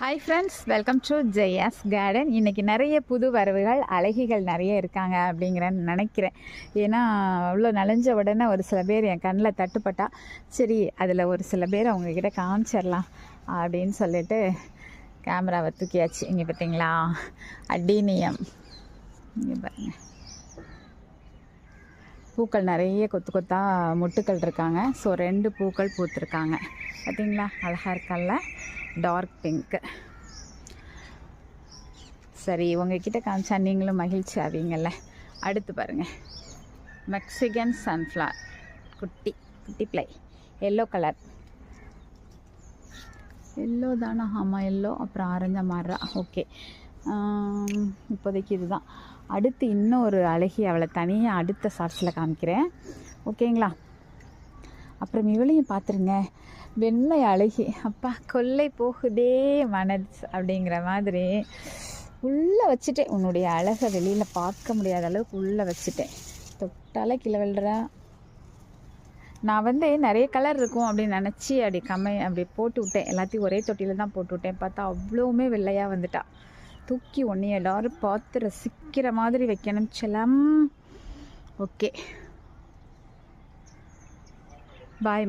Hi friends welcome to Jaya's garden இன்றைக்கி நிறைய புது வரவுகள் அழகிகள் நிறைய இருக்காங்க அப்படிங்கிறேன்னு நினைக்கிறேன். ஏன்னா அவ்வளோ நனைஞ்ச உடனே ஒரு சில பேர் என் கண்ணில் தட்டுப்பட்டா சரி அதில் ஒரு சில பேர் அவங்கக்கிட்ட காமிச்சிடலாம் அப்படின்னு சொல்லிட்டு கேமராவை தூக்கியாச்சு. இங்கே பார்த்தீங்களா அடீனியம். இங்கே பாருங்கள் பூக்கள் நிறைய கொத்து கொத்தாக முட்டுக்கள் இருக்காங்க. ஸோ ரெண்டு பூக்கள் பூத்துருக்காங்க. பார்த்தீங்களா அழகாக இருக்கல்ல? டார்க் பிங்க்கு சரி உங்ககிட்ட காமிச்சா நீங்களும் மகிழ்ச்சி ஆவீங்கல்ல? அடுத்து பாருங்கள் மெக்சிகன் சன்ஃப்ளவர் குட்டி குட்டி பிளை எல்லோ கலர் எல்லோ தானே ஆமாம் எல்லோ அப்புறம் ஆரஞ்சா மாறுறா ஓகே இப்போதைக்கு இதுதான். அடுத்து இன்னும் ஒரு அழகி அவளை தனியாக அடுத்த ஷார்ட்ஸில் காமிக்கிறேன். ஓகேங்களா அப்புறம் இவளையும் பார்த்துருங்க. வெண்மை அழகி. அப்பா கொல்லை போகுதே மனது அப்படிங்கிற மாதிரி. உள்ளே வச்சுட்டேன். உன்னுடைய அழகை வெளியில் பார்க்க முடியாத அளவுக்கு உள்ளே வச்சுட்டேன். தொட்டால கீழே விழுறா. நான் வந்து நிறைய கலர் இருக்கும் அப்படின்னு நினச்சி அப்படி கம்மை அப்படி போட்டு விட்டேன். எல்லாத்தையும் ஒரே தொட்டியில் தான் போட்டு விட்டேன். பார்த்தா அவ்வளோவுமே வெள்ளையாக வந்துட்டா. தூக்கி ஒன்று எல்லாரும் பார்த்து ரசிக்கிற மாதிரி வைக்கணும். செல்லம். ஓகே. Bye.